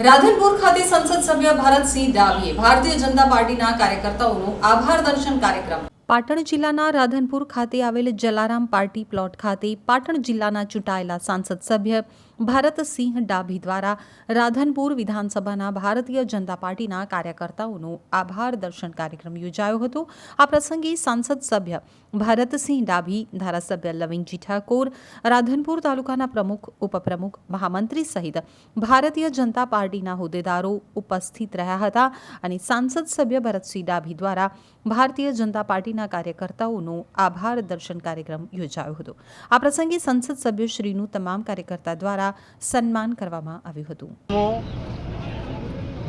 રાધનપુર ખાતે સંસદ સભ્ય ભારતસિંહ ડાભીએ ભારતીય જનતા પાર્ટીના કાર્યકર્તાઓનો આભાર દર્શન કાર્યક્રમ. પાટણ જિલ્લાના રાધનપુર ખાતે આવેલ જલારામ પાર્ટી પ્લોટ ખાતે પાટણ જિલ્લાના ચૂંટાયેલા સાંસદ સભ્ય ભારતસિંહ ડાભી દ્વારા રાધનપુર વિધાનસભાના ભારતીય જનતા પાર્ટીના કાર્યકર્તાઓનો આભાર દર્શન કાર્યક્રમ યોજાયો હતો. આ પ્રસંગે સાંસદ સભ્ય ભારતસિંહ ડાભી, ધારાસભ્ય લવિંગજી ઠાકોર, રાધનપુર તાલુકાના પ્રમુખ, ઉપપ્રમુખ, મહામંત્રી સહિત ભારતીય જનતા પાર્ટીના હોદ્દેદારો ઉપસ્થિત રહ્યા હતા અને સાંસદ સભ્ય ભરતસિંહ ડાભી દ્વારા ભારતીય જનતા પાર્ટીના કાર્યકર્તાઓનો આભાર દર્શન કાર્યક્રમ યોજાયો હતો. આ પ્રસંગે સંસદ સભ્યશ્રીનું તમામ કાર્યકર્તા દ્વારા સન્માન કરવામાં આવ્યું હતું.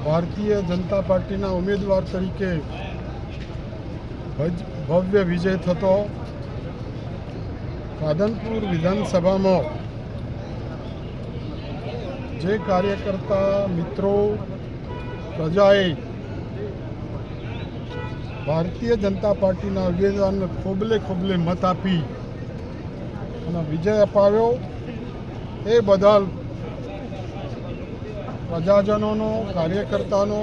ભારતીય જનતા પાર્ટીના ઉમેદવાર તરીકે ભવ્ય વિજય થતો રાધનપુર વિધાનસભામાં જે કાર્યકર્તા મિત્રો, પ્રજાએ ભારતીય જનતા પાર્ટીના ઉમેદવારને ખોબલે ખોબલે મત આપી અને વિજય અપાવ્યો. એ બદલ પ્રજાજનોનો, કાર્યકર્તાનો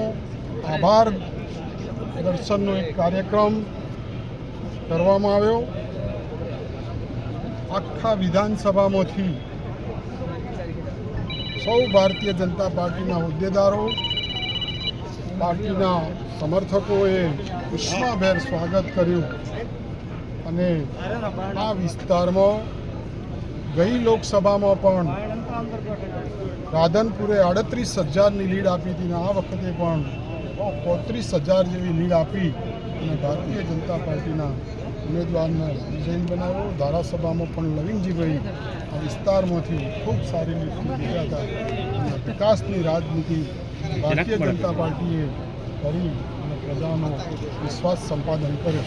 આભાર. દર્શનનો એક કાર્યક્રમ કરવામાં આવ્યો. આખા વિધાનસભામાંથી સૌ ભારતીય જનતા પાર્ટીના હોદ્દેદારો, પાર્ટીના સમર્થકોએ ઉષ્માભેર સ્વાગત કર્યું. અને આ વિસ્તારમાં ગઈ લોકસભામાં પણ રાધનપુરે આડત્રીસ હજારની લીડ આપી હતી અને આ વખતે પણ પોત્રીસ હજાર જેવી લીડ આપી અને ભારતીય જનતા પાર્ટીના ઉમેદવારને વિજય બનાવ્યો. ધારાસભામાં પણ લવિંગજીભાઈ આ વિસ્તારમાંથી ખૂબ સારી રીતે હતા અને વિકાસની રાજનીતિ ભારતીય જનતા પાર્ટીએ કરી અને પ્રજાનો વિશ્વાસ સંપાદન કર્યો.